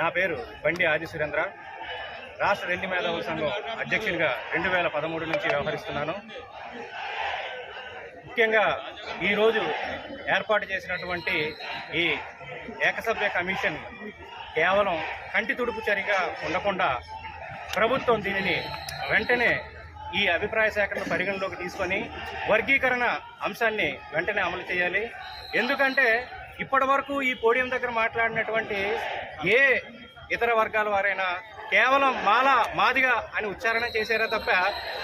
నా పేరు బండి ఆది సురేంద్ర. రాష్ట్ర రెల్లి మేధావుల సంఘం అధ్యక్షునిగా రెండు వేల పదమూడు నుంచి వ్యవహరిస్తున్నాను. ముఖ్యంగా ఈరోజు ఏర్పాటు చేసినటువంటి ఈ ఏకసభ్య కమిషన్ కేవలం కంటి తుడుపు చర్యగా ఉండకుండా ప్రభుత్వం దీనిని వెంటనే ఈ అభిప్రాయ సేకరణ పరిగణలోకి తీసుకొని వర్గీకరణ అంశాన్ని వెంటనే అమలు చేయాలి. ఎందుకంటే ఇప్పటి వరకు ఈ పోడియం దగ్గర మాట్లాడినటువంటి ఏ ఇతర వర్గాల వారైనా కేవలం మాల మాదిగా అని ఉచ్చారణ చేశారే తప్ప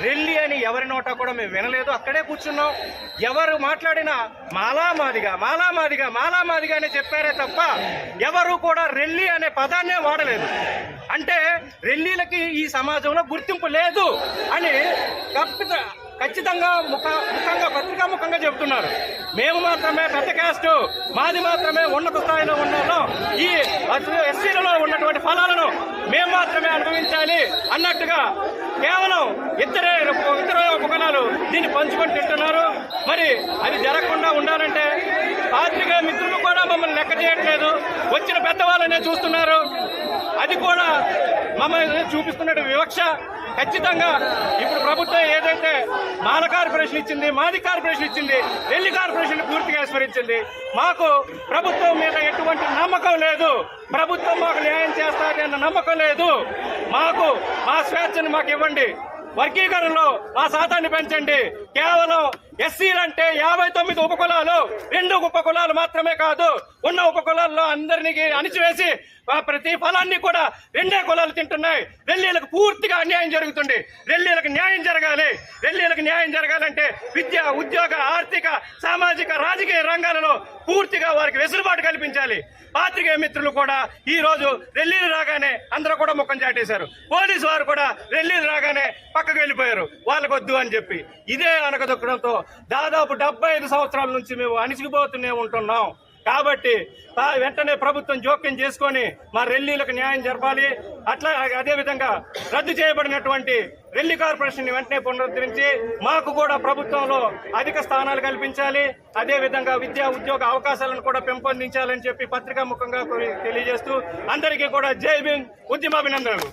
రెల్లి అని ఎవరి నోటా కూడా మేము వినలేదు. అక్కడే కూర్చున్నాం. ఎవరు మాట్లాడినా మాలా మాదిగా మాలా మాదిగా మాలా మాదిగా అని చెప్పారే తప్ప ఎవరు కూడా రెల్లి అనే పదాన్నే వాడలేదు. అంటే రెల్లీలకి ఈ సమాజంలో గుర్తింపు లేదు అని కప్పిత ఖచ్చితంగా ముఖ ముఖంగా పత్రికా ముఖంగా చెబుతున్నారు. మేము మాత్రమే పెద్ద క్యాస్ట్ మాది మాత్రమే ఉన్నత స్థాయిలో ఉన్నాను ఈ ఎస్సీలలో ఉన్నటువంటి ఫలాలను మేము మాత్రమే అనుభవించాలి అన్నట్టుగా కేవలం ఇద్దరే ఇద్దరు ఉపకణాలు దీన్ని పంచుకొని తింటున్నారు. మరి అది జరగకుండా ఉండాలంటే పాత్రిక మిత్రులు కూడా మమ్మల్ని లెక్క చేయట్లేదు. వచ్చిన పెద్దవాళ్ళనే చూస్తున్నారు. అది కూడా మమ్మల్ని చూపిస్తున్న వివక్ష. ఖచ్చితంగా ఇప్పుడు ప్రభుత్వం ఏదైతే మాల కార్పొరేషన్ ఇచ్చింది మాది కార్పొరేషన్ ఇచ్చింది ఢిల్లీ కార్పొరేషన్ పూర్తిగా విస్మరించింది. మాకు ప్రభుత్వం మీద ఎటువంటి నమ్మకం లేదు. ప్రభుత్వం మాకు న్యాయం చేస్తారని అన్న నమ్మకం లేదు. మాకు మా స్వేచ్ఛను మాకు ఇవ్వండి. వర్గీకరణలో ఆ శాతాన్ని పెంచండి. కేవలం ఎస్సీలంటే యాభై తొమ్మిది ఉపకులాలు రెండు ఉపకులాలు మాత్రమే కాదు ఉన్న ఉపకులాల్లో అందరినీ అణిచివేసి ప్రతి ఫలాన్ని కూడా రెండే కులాలు తింటున్నాయి. రెల్లీలకు పూర్తిగా అన్యాయం జరుగుతుంది. రెల్లీలకు న్యాయం జరగాలి. రెల్లీలకు న్యాయం జరగాలంటే విద్య ఉద్యోగ ఆర్థిక సామాజిక తెలంగాణలో రంగాలలో పూర్తిగా వారికి వెసులుబాటు కల్పించాలి. పాత్రికేయ మిత్రులు కూడా ఈ రోజు రెల్లీలు రాగానే అందరూ కూడా ముఖం చాటేశారు. పోలీసు వారు కూడా రెల్లీలు రాగానే పక్కకు వెళ్ళిపోయారు. వాళ్ళకు వద్దు అని చెప్పి. ఇదే అనకదొక్కడంతో దాదాపు డెబ్బై ఐదు సంవత్సరాల నుంచి మేము అణిచిపోతూనే ఉంటున్నాం. కాబట్టి వెంటనే ప్రభుత్వం జోక్యం చేసుకొని మా రెల్లీలకు న్యాయం జరపాలి. అట్లా అదే విధంగా రద్దు చేయబడినటువంటి రెల్లి కార్పొరేషన్ వెంటనే పునరుద్ధరించి మాకు కూడా ప్రభుత్వంలో అధిక స్థానాలు కల్పించాలి. అదేవిధంగా విద్యా ఉద్యోగ అవకాశాలను కూడా పెంపొందించాలని చెప్పి పత్రికా ముఖంగా తెలియజేస్తూ అందరికీ కూడా జై భీమ్ ఉద్యమాభినందనలు.